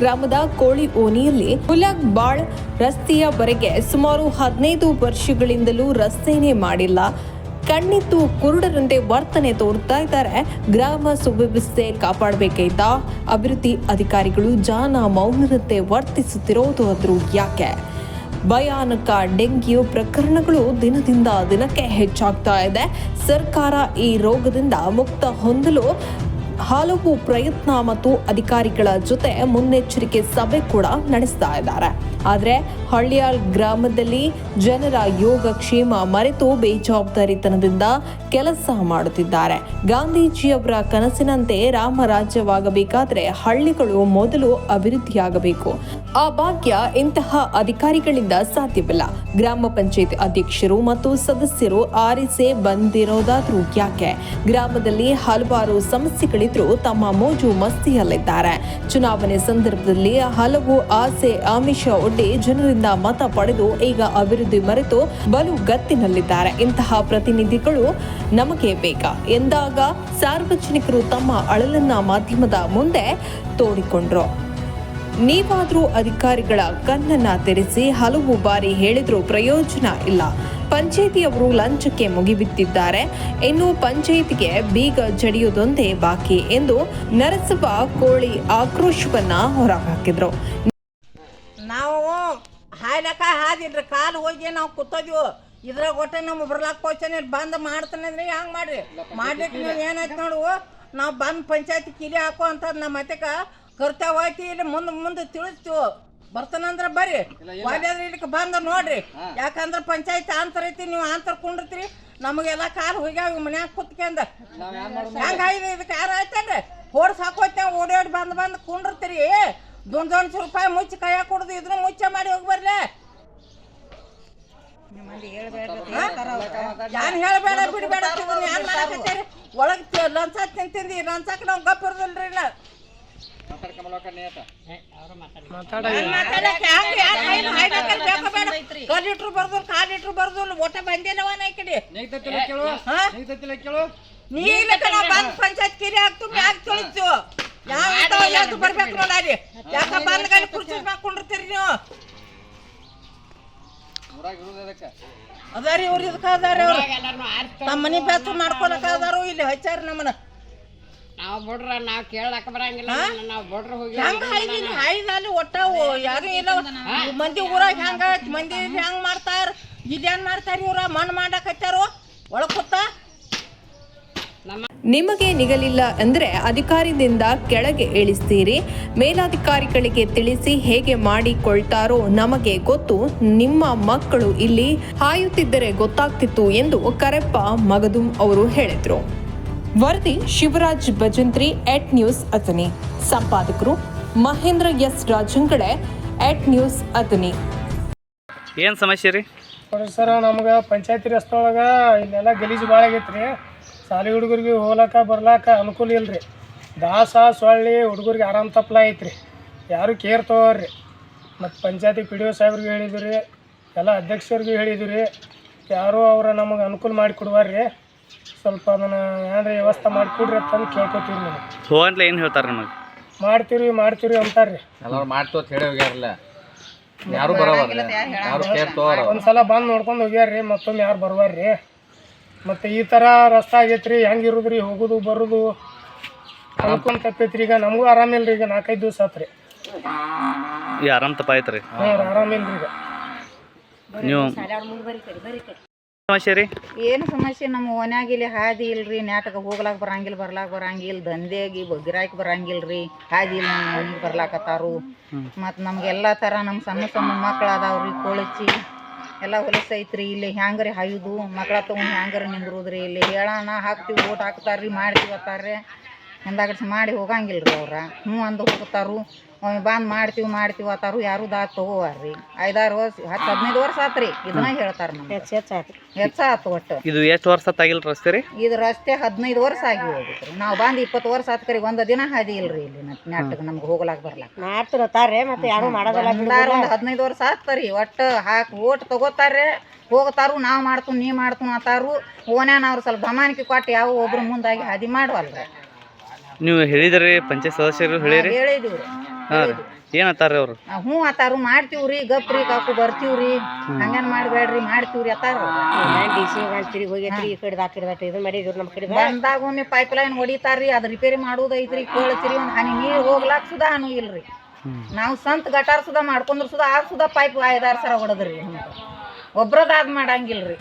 ಗ್ರಾಮದ ಕೋಳಿ ಓಣಿಯಲ್ಲಿ ಹುಲಕ್ ಬಾಳ್ ರಸ್ತೆಯವರೆಗೆ ಸುಮಾರು ಹದಿನೈದು ವರ್ಷಗಳಿಂದಲೂ ರಸ್ತೆನೇ ಮಾಡಿಲ್ಲ. ಕಣ್ಣಿತ್ತು ಕುರುಡರಂತೆ ವರ್ತನೆ ತೋರ್ತಾ ಇದ್ದಾರೆ. ಗ್ರಾಮ ಸುವ್ಯವಸ್ಥೆ ಕಾಪಾಡಬೇಕೈತಾ? ಅಭಿವೃದ್ಧಿ ಅಧಿಕಾರಿಗಳು ಜಾನ ಮೌನದಂತೆ ವರ್ತಿಸುತ್ತಿರೋದು ಅದ್ರ ಯಾಕೆ ಭಯಾನಕ ಡೆಂಗ್ಯೂ ಪ್ರಕರಣಗಳು ದಿನದಿಂದ ದಿನಕ್ಕೆ ಹೆಚ್ಚಾಗ್ತಾ ಇದೆ. ಸರ್ಕಾರ ಈ ರೋಗದಿಂದ ಮುಕ್ತ ಹೊಂದಲು ಹಲವು ಪ್ರಯತ್ನ ಮತ್ತು ಅಧಿಕಾರಿಗಳ ಜೊತೆ ಮುನ್ನೆಚ್ಚರಿಕೆ ಸಭೆ ಕೂಡ ನಡೆಸ್ತಾ ಇದ್ದಾರೆ. ಆದರೆ ಹಳ್ಳಿಯಾಳ್ ಗ್ರಾಮದಲ್ಲಿ ಜನರ ಯೋಗಕ್ಷೇಮ ಮರೆತು ಬೇಜವಾಬ್ದಾರಿತನದಿಂದ ಕೆಲಸ ಮಾಡುತ್ತಿದ್ದಾರೆ. ಗಾಂಧೀಜಿಯವರ ಕನಸಿನಂತೆ ರಾಮರಾಜ್ಯವಾಗಬೇಕಾದ್ರೆ ಹಳ್ಳಿಗಳು ಮೊದಲು ಅಭಿವೃದ್ಧಿಯಾಗಬೇಕು. ಆ ಭಾಗ್ಯ ಇಂತಹ ಅಧಿಕಾರಿಗಳಿಂದ ಸಾಧ್ಯವಿಲ್ಲ. ಗ್ರಾಮ ಪಂಚಾಯತ್ ಅಧ್ಯಕ್ಷರು ಮತ್ತು ಸದಸ್ಯರು ಆರಿಸೇ ಬಂದಿರೋದಾದ್ರೂ ಯಾಕೆ? ಗ್ರಾಮದಲ್ಲಿ ಹಲವಾರು ಸಮಸ್ಯೆಗಳಿದ್ರೂ ತಮ್ಮ ಮೋಜು ಮಸ್ತಿಯಲ್ಲಿದ್ದಾರೆ. ಚುನಾವಣೆ ಸಂದರ್ಭದಲ್ಲಿ ಹಲವು ಆಸೆ, ಆಮಿಷ ಒಡ್ಡಿ ಜನರಿಂದ ಮತ ಪಡೆದು ಈಗ ಅಭಿವೃದ್ಧಿ ಮರೆತು ಬಲು ಗತ್ತಿನಲ್ಲಿದ್ದಾರೆ. ಇಂತಹ ಪ್ರತಿನಿಧಿಗಳು ನಮಗೆ ಬೇಕಾ ಎಂದಾಗ ಸಾರ್ವಜನಿಕರು ತಮ್ಮ ಅಳಲನ್ನ ಮಾಧ್ಯಮದ ಮುಂದೆ ತೋಡಿಕೊಂಡ್ರು. ನೀವಾದರೂ ಅಧಿಕಾರಿಗಳ ಕಣ್ಣನ್ನ ತೆರೆಸಿ ಹಲವು ಬಾರಿ ಹೇಳಿದ್ರೂ ಪ್ರಯೋಜನ ಇಲ್ಲ. ಪಂಚಾಯಿತಿಯವರು ಲಂಚಕ್ಕೆ ಮುಗಿಬಿದ್ದಿದ್ದಾರೆ ಇನ್ನು ಪಂಚಾಯಿತಿಗೆ ಬೀಗ ಜಡಿಯುವುದೊಂದೇ ಬಾಕಿ ಎಂದು ನರಸಪ್ಪ ಕೋಳಿ ಆಕ್ರೋಶವನ್ನ ಹೊರಹಾಕಿದ್ರು. ನಾವು ಹಾಯ್ಲಕ್ಕ ಹಾದಿಲ್ರಿ, ಕಾಲು ಹೋಗಿ ನಾವು ಕೂತೋದ್ವು. ಇದ್ರಾಗ ಒಟ್ಟೆ ನಮ್ಮ ಬರ್ಲಾಕ್ ಕೋಚನೆ ಬಂದ್ ಮಾಡ್ತಾನೆ ಅಂದ್ರೆ ಹೆಂಗ್ ಮಾಡ್ರಿ? ಮಾಡ್ಲಿಕ್ಕೆ ನೀವು ಏನಾಯ್ತು ನೋಡು, ನಾವು ಬಂದ್ ಪಂಚಾಯತಿ ಕಿಲಿ ಹಾಕೋ ಅಂತ ನಮ್ಮ ಮತಕ ಕರ್ತವ್ಯ ಇಲ್ಲಿ ಮುಂದೆ ಮುಂದೆ ತಿಳಿಸ್ತೀವಿ. ಬರ್ತಾನಂದ್ರ ಬರ್ರಿ. ಒಳ್ಳೆದ್ರೆ ಇಲ್ಲಿಗೆ ಬಂದ ನೋಡ್ರಿ. ಯಾಕಂದ್ರ ಪಂಚಾಯತಿ ಆಂತರ ಐತಿ ನೀವು ಆಂತರ ಕುಂಡಿರ್ತೀರಿ. ನಮಗೆಲ್ಲ ಕಾರ್ ಹೋಗ್ಯಾವ ಮನ್ಯಾಗ ಕುತ್ಕೊಂಡ. ಹೆಂಗ ಇದಕ್ಕೆ ಯಾರು ಆಯ್ತಲ್ರಿ ಹೊಡ್ಸ್ ಹಾಕೋತೇವೆ ಓಡಾಡಿ ಬಂದ್ ಬಂದ್ ಕುಂಡಿರ್ತೀರಿ. ದುಂಡ್ ದೊಂಡ್ಸ ರೂಪಾಯಿ ಮುಚ್ಚಿ ಕೈಯಾಗ ಕುಡ್ದು ಇದ್ರ ಮುಚ್ಚ ಮಾಡಿ ಹೋಗಿ ಬರ್ಲೆ. ಯಾನ್ ಹೇಳ್ಬೇಡ ಬಿಡ್ಬೇಡ ಯಾನ್ ಮಾಡಕತ್ತೀರಿ? ಒಳಗ್ ಲಂಚ ತಿಂತಿಂದಿ ಲಂಚಕ್ಕೆ ನಾವು ಗಪ್ಪ ಇರೋದಿಲ್ರಿ ಇಲ್ಲ ಲೀಟ್ರ್ ಬರ್ದು ಕಾಲ್ ಲೀಟ್ರ್ ಬರ್ದು ಒಟ್ಟ ಬಂದಿಲ್ಲವನ ಈ ಕಡೆ? ಬಂದ್ ಪಂಚಾಯತ್ ಕಿರಿ ಹಾಕ್ತು ಮ್ಯಾಗ ತೊಳಿತು ಯಾವ ಬರ್ಬೇಕು ನೋಡಾರಿ. ಯಾಕ ಬಂದ್ ಗಾಡಿ ಕುರ್ಚಿ ಮಾಡ್ಕೊಂಡಿರ್ತೀರಿ ನೀವು? ಅದಾರಿ ಇವ್ರು ಇದಕ್ಕ ಅದಾರಿ ಅವ್ರು ನಮ್ಮ ಮನಿ ಬೆಚ್ಚ ಮಾಡ್ಕೊಳಕ ಅದಾರು ಇಲ್ಲಿ ಹಚ್ಚಾರ ನಮ್ಮನ್ನ. ನಾವು ಬಿಡ್ರ ನಾವ್ ಕೇಳಕ್ ಬರಂಗಿಲ್ಲ ನಾವ್ ಬಿಡ್ರ ಹೋಗಿ ಹೆಂಗ ಹಾಯ್ದಿಲ್ಲ ಹಾಯ್ದಲ್ಲಿ ಒಟ್ಟ ಓ- ಯಾರು ಇಲ್ಲ. ಮಂದಿ ಊರಾಗ ಹೆಂಗ ಮಂದಿ ಹೆಂಗ್ ಮಾಡ್ತಾರ? ಇದೇನ್ ಮಾಡ್ತಾರ ಇವ್ರ? ಮಣ್ಣು ಮಾಡಕತ್ತಾರು ಒಳಗ್ ಕೂತ. ನಿಮಗೆ ನಿಗಲಿಲ್ಲ ಅಂದ್ರೆ ಅಧಿಕಾರಿದಿಂದ ಕೆಳಗೆ ಇಳಿಸ್ತೀರಿ. ಮೇಲಾಧಿಕಾರಿಗಳಿಗೆ ತಿಳಿಸಿ ಹೇಗೆ ಮಾಡಿಕೊಳ್ತಾರೋ ನಮಗೆ ಗೊತ್ತು. ನಿಮ್ಮ ಮಕ್ಕಳು ಇಲ್ಲಿ ಹಾಯುತ್ತಿದ್ದರೆ ಗೊತ್ತಾಗ್ತಿತ್ತು ಎಂದು ಕರೆಪ್ಪ ಮಗದುಂ ಅವರು ಹೇಳಿದರು. ವರದಿ ಶಿವರಾಜ್ ಭಜಂತ್ರಿ ಎಟ್ news Athani. ಸಂಪಾದಕರು Mahendra S Rajangade at news Athani. ಏನು ಸಮಸ್ಯೆ ರೀ? ಸರ್ ನಮ್ಗೆ ಪಂಚಾಯತಿ ರಸ್ತೆ ಒಳಗೆ ಇಲ್ಲೆಲ್ಲ ಗಲೀಜು ಭಾಳ ಆಗೈತೆ ರೀ ಶಾಲೆ ಹುಡುಗರಿಗೆ ಹೋಗ್ಲಾಕ ಬರ್ಲಾಕ ಅನುಕೂಲ ಇಲ್ಲ ರೀ ದಾಸ ಸೊಳ್ಳಿ ಹುಡುಗರಿಗೆ ಆರಾಮ್ ತಪ್ಪಲ ಐತ್ರಿ. ಯಾರು ಕೇರ್ ತಗೋರಿ. ಮತ್ತು ಪಂಚಾಯತಿ ಪಿ ಡಿ ಒ ಸಾಹೇಬ್ರಿಗೆ ಹೇಳಿದ್ರಿ ರೀ ಎಲ್ಲ ಅಧ್ಯಕ್ಷರಿಗೂ ಹೇಳಿದ್ರಿ. ಯಾರೂ ಅವ್ರ ನಮಗೆ ಅನುಕೂಲ ಮಾಡಿ ಕೊಡುವಾರ್ರಿ ಸ್ವಲ್ಪ ಅದನ್ನು ಏನಾರ ವ್ಯವಸ್ಥೆ ಮಾಡಿಕೊಡ್ರಿ ಅಂತಂದು ಕೇಳ್ಕೊತೀವಿ ನೀವು. ಹೋಗಂಟ್ಲೆ ಏನು ಹೇಳ್ತಾರೆ ನಿಮಗೆ? ಮಾಡ್ತೀವಿ ಮಾಡ್ತೀರಿ ಅಂತಾರೆ ರೀ ಎಲ್ಲರೂ ಮಾಡ್ತು ಅಂತ ಹೇಳಿ ಹೋಗ್ಯಾರಲ್ಲ ಯಾರು ಬರೋವಲ್ಲ ಯಾರು ಕೇರ್ ತಗೋರ ಒಂದು ಸಲ ಬಂದು ನೋಡ್ಕೊಂಡು ಹೋಗ್ಯಾರ್ರಿ ಮತ್ತೊಮ್ಮೆ ಯಾರು ಬರ್ವಾರ್ರಿ. ಮತ್ತು ಈ ಥರ ರಸ್ತೆ ಆಗೈತ್ರಿ ಹೆಂಗೆ ರೀ ಹೋಗೋದು ಬರೋದು? ಅನ್ಕೊಂಡ್ ತಪ್ಪೈತ್ರಿ ಈಗ ನಮಗೂ ಆರಾಮಿಲ್ರಿ ಈಗ ನಾಲ್ಕೈದು ದಿವಸ ಆತ್ರಿ. ಈ ಆರಾಮ್ ತಪ್ಪಾಯ್ತು ರೀ ಹ್ಞೂ ಆರಾಮಿಲ್ರಿ ಈಗ. ನೀವು ಸಮಸ್ಯೆ ರೀ? ಏನು ಸಮಸ್ಯೆ? ನಮ್ಮ ಓನ್ಯಾಗ ಇಲ್ಲಿ ಹಾದಿ ಇಲ್ರಿ ನಾಟಕ ಹೋಗ್ಲಾಕ ಬರಂಗಿಲ್ಲ ಬರ್ಲಾಕ ಬರಂಗಿಲ್ಲ ದಂಧೆಗಿ ಗಿರಾಕಿ ಬರಂಗಿಲ್ಲ ರೀ ಹಾದಿ ಇಲ್ಲ ನಮ್ಮ ಮನೆಗೆ ಬರ್ಲಾಕತ್ತಾರು. ಮತ್ತು ನಮ್ಗೆಲ್ಲ ಥರ ನಮ್ಮ ಸಣ್ಣ ಸಣ್ಣ ಮಕ್ಳು ಅದಾವ್ರಿ ಕೊಳಚಿ ಎಲ್ಲ ಹೊಲಸೈತ್ರಿ ಇಲ್ಲಿ ಹ್ಯಾಂಗ್ರಿ ಹಾಯುದು ಮಕ್ಳ ತೊಗೊಂಡು ಹ್ಯಾಂಗ್ರಿ ನಿಂದ್ರುದ್ರಿ ಇಲ್ಲಿ ಹೇಳೋಣ ಹಾಕ್ತಿವಿ ಓಟ್ ಹಾಕ್ತಾರ್ರಿ ಮಾಡ್ತೀವಿ ಅತ್ತಾರ್ರಿ. ಹಿಂದಾಗಡ್ಸಿ ಮಾಡಿ ಹೋಗಂಗಿಲ್ಲ ರೀ ಅವ್ರ. ಹ್ಞೂ ಅಂದು ಹೋಗ್ತಾರು. ಒಮ್ಮೆ ಬಂದು ಮಾಡ್ತೀವಿ ಮಾಡ್ತೀವಿ ಅತ್ತಾರು ಯಾರು ದಾ ತಗೋವಾರ್ರಿ. ಐದಾರು ವರ್ಷ ಹತ್ತು ಹದಿನೈದು ವರ್ಷ ಆತ್ರಿ. ಇದನ್ನ ಹೇಳ್ತಾರೆ ನಮ್ಗೆ. ಹೆಚ್ಚಾತು ಒಟ್ಟು. ಇದು ಎಷ್ಟು ವರ್ಷ ತಾಗಿಲ್ಲ ರಸ್ತೆ ರೀ? ಇದು ರಸ್ತೆ ಹದಿನೈದು ವರ್ಷ ಆಗಿ ಹೋಗಿತ್ತು ನಾವು ಬಂದು ಇಪ್ಪತ್ತು ವರ್ಷ ಆತ್ ಕರಿ ಒಂದು ದಿನ ಹಾದಿ ಇಲ್ರಿ ಇಲ್ಲಿ ನಾಟಕ ನಮ್ಗೆ ಹೋಗ್ಲಾಕ್ ಬರ್ಲಾಕ ಮಾಡ್ತಿರತ್ತಾರೆ ಮತ್ತೆ ಯಾರು ಮಾಡೋದಿಲ್ಲ ಒಂದು ಹದಿನೈದು ವರ್ಷ ಆತ್ರಿ ಒಟ್ಟು ಹಾಕಿ ಓಟ್ ತಗೋತಾರೆ ಹೋಗ್ತಾರು ನಾವು ಮಾಡ್ತು ನೀ ಮಾಡ್ತು ಅತ್ತಾರು ಓನ್ಯಾನ ಅವ್ರು ಸ್ವಲ್ಪ ಗಮಾನಿಕೆ ಕೊಟ್ಟು ಯಾವ ಒಬ್ರು ಮುಂದಾಗಿ ಹಾದಿ ಮಾಡುವಲ್ರಿ. ನೀವು ಹೇಳಿದ್ರಿ ಪಂಚಾಯತ್ ಸದಸ್ಯರು ಹೇಳಿರಿ? ಹೇಳಿದೀವ್ರಿ. ಹಾಂ ರೀ. ಏನತ್ತಾರ ಅವ್ರು? ಆ, ಹ್ಞೂ ಅತ್ತಾರು ಮಾಡ್ತೀವ್ರಿ ಗಪ್ರಿ ಕಾಕು ಬರ್ತೀವ್ರಿ. ಹಂಗೇನ್ ಮಾಡಬೇಡ್ರಿ ಮಾಡ್ತೀವ್ರಿ ಅತ್ತಾರ. ಡಿ ಸಿ ಅಂತೀರಿ ಹೋಗೈತ್ರಿ ಈ ಕಡೆ ಆ ಕಡೆ ಆಟ ಮಾಡಿದ್ರು ನಮ್ಮ ಕಡೆ. ಬಂದಾಗ ಒಮ್ಮೆ ಪೈಪ್ ಲೈನ್ ಹೊಡಿತಾರ್ರಿ ಅದು ರಿಪೇರಿ ಮಾಡೋದೈತ್ರಿ ಕೇಳ್ತೀರಿ ಒಂದ್ ಹನಿ ನೀರು ಹೋಗ್ಲಾಕ್ ಸುದಾ ಅನು ಇಲ್ರಿ. ನಾವು ಸಂತ ಗಟಾರ್ ಸುದಾ ಮಾಡ್ಕೊಂಡ್ರು ಸುದ ಆ ಸುದ ಪೈಪ್ ಐದಾರು ಸರ ಹೊಡೆದ್ರಿ. ಒಬ್ರದಾದ್ ಮಾಡಂಗಿಲ್ರಿ.